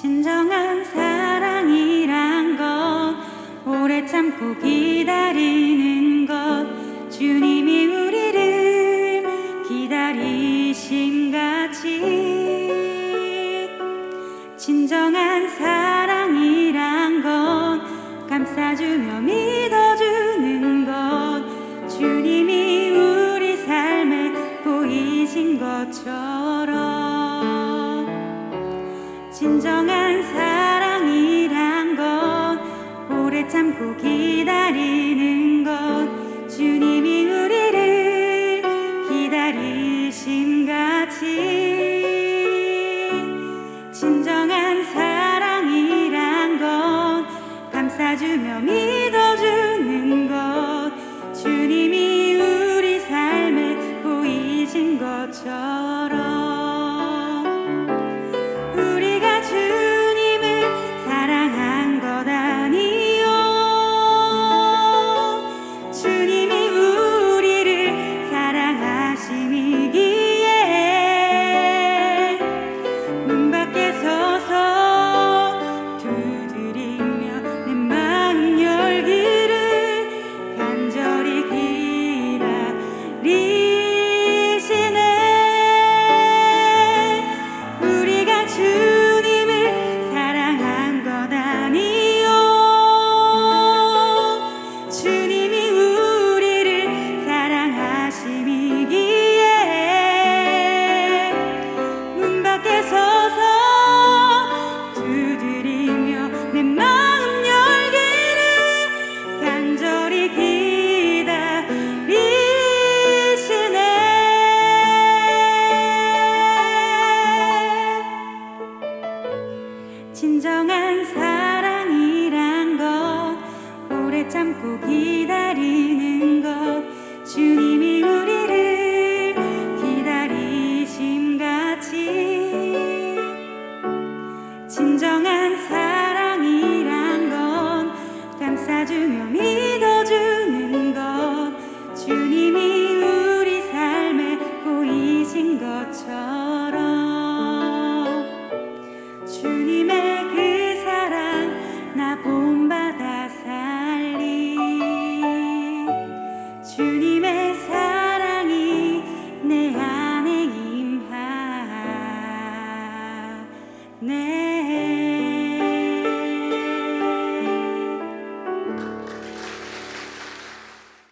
진정한 사랑이란 건 오래 참고 기다리는 것. 주님이 우리를 기다리심 같이 진정한 사랑이란 건 감싸주며 믿어주는 것. 주님이 우리 삶에 보이신 것처럼 진정한 사랑이란 건 오래 참고 기다리는 것. 주님이 우리를 기다리심 같이 진정한 사랑이란 건 감싸주며 믿어주는 것. 주님이 우리 삶에 보이신 것처럼 진정한 사랑이란 것. 오래 참고 기다리는